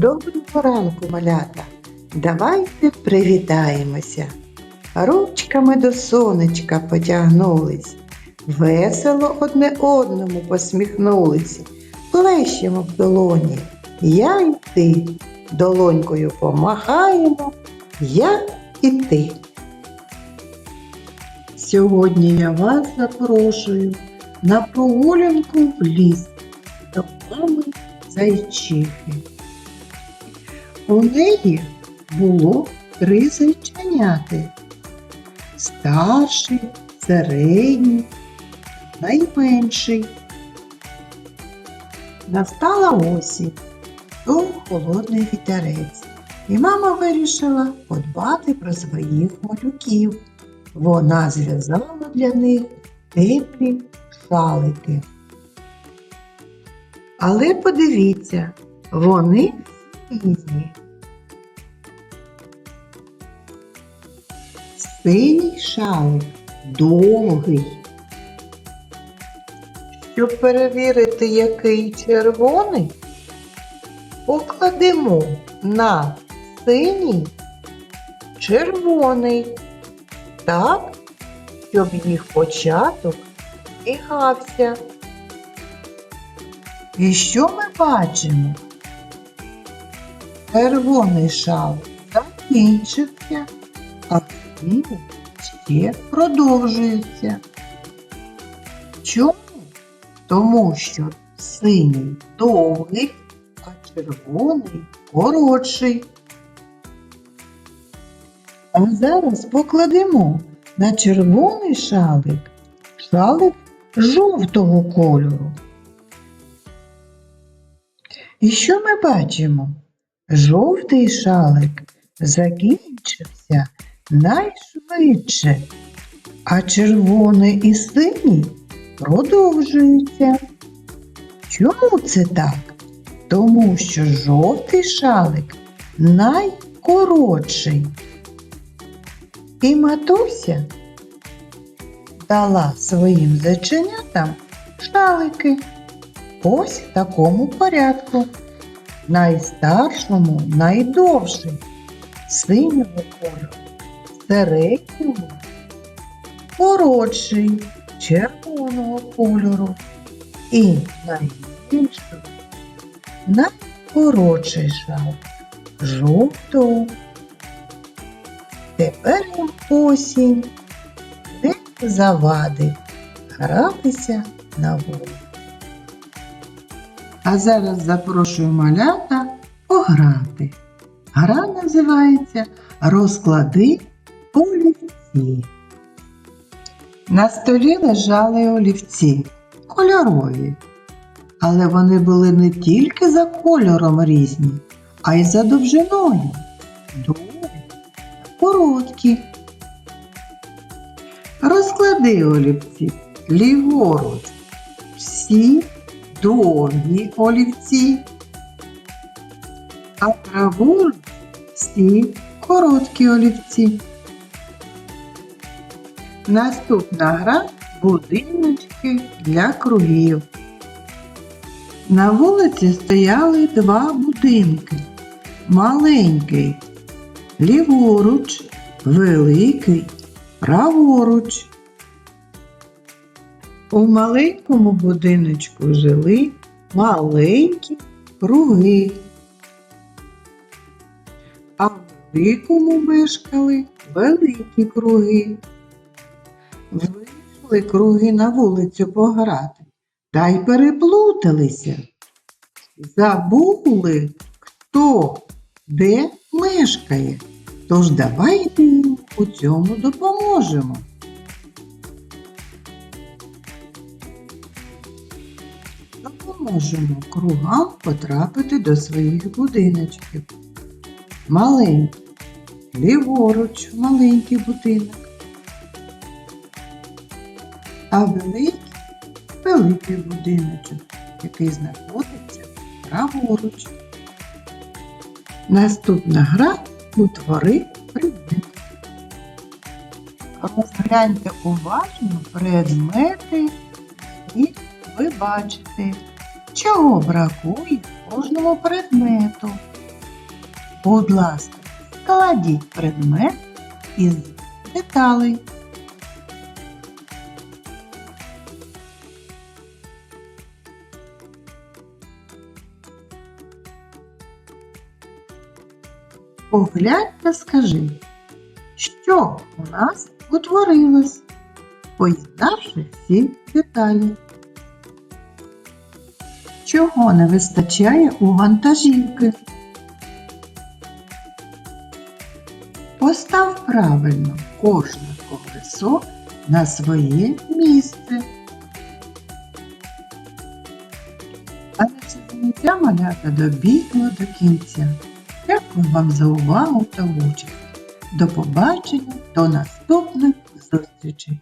Доброго ранку, малята! Давайте привітаємося. Ручками до сонечка потягнулись, весело одне одному посміхнулись, плещемо в долоні. Я й ти, долонькою помахаємо, я і ти. Сьогодні я вас запрошую на прогулянку в ліс до мами зайчихи. У неї було три зайченяти. Старший, середній, найменший. Настала осінь, то холодний вітерець, і мама вирішила подбати про своїх малюків. Вона зв'язала для них теплі шалики. Але подивіться, вони різні. Синій шалик довгий. Щоб перевірити, який червоний, покладемо на синій червоний, так, щоб їх початок збігався. І що ми бачимо? Червоний шал закінчився, а синій ще продовжується. Чому? Тому що синій довгий, а червоний коротший. А зараз покладемо на червоний шалик шалик жовтого кольору. І що ми бачимо? Жовтий шалик закінчився найшвидше, а червоний і синій продовжуються. Чому це так? Тому що жовтий шалик найкоротший. І матуся дала своїм зайченятам шалики. Ось в такому порядку. Найстаршому найдовший синього кольору, середньому коротший червоного кольору і найбільший найкоротший шал жовтого. Тепер їм осінь не завади гратися на вулиці. А зараз запрошую малята пограти. Гра називається Розклади олівці. На столі лежали олівці кольорові, але вони були не тільки за кольором різні, а й за довжиною. Довгі, короткі. Розклади олівці ліворуч. Всі довгі олівці, а праворуч всі короткі олівці. Наступна гра будиночки для кругів. На вулиці стояли два будинки. Маленький ліворуч, великий праворуч. У маленькому будиночку жили маленькі круги, а в великому мешкали великі круги. Вийшли круги на вулицю пограти, та й переплуталися. Забули, хто де мешкає. Тож давайте їм у цьому допоможемо. Допоможемо кругам потрапити до своїх будиночків. Маленький, ліворуч маленький будинок, а великий великий будиночок, який знаходиться праворуч. Наступна гра утвори предмет. Розгляньте уважно предмети, ви бачите, чого бракує кожному предмету. Будь ласка, складіть предмет із деталей. Поглянь та скажи, що у нас утворилось, поєднавши всі деталі. Чого не вистачає у вантажівки? Постав правильно кожне колесо на своє місце. А це заняття малята добігло до кінця. Дякую вам за увагу та участь. До побачення, до наступних зустрічей!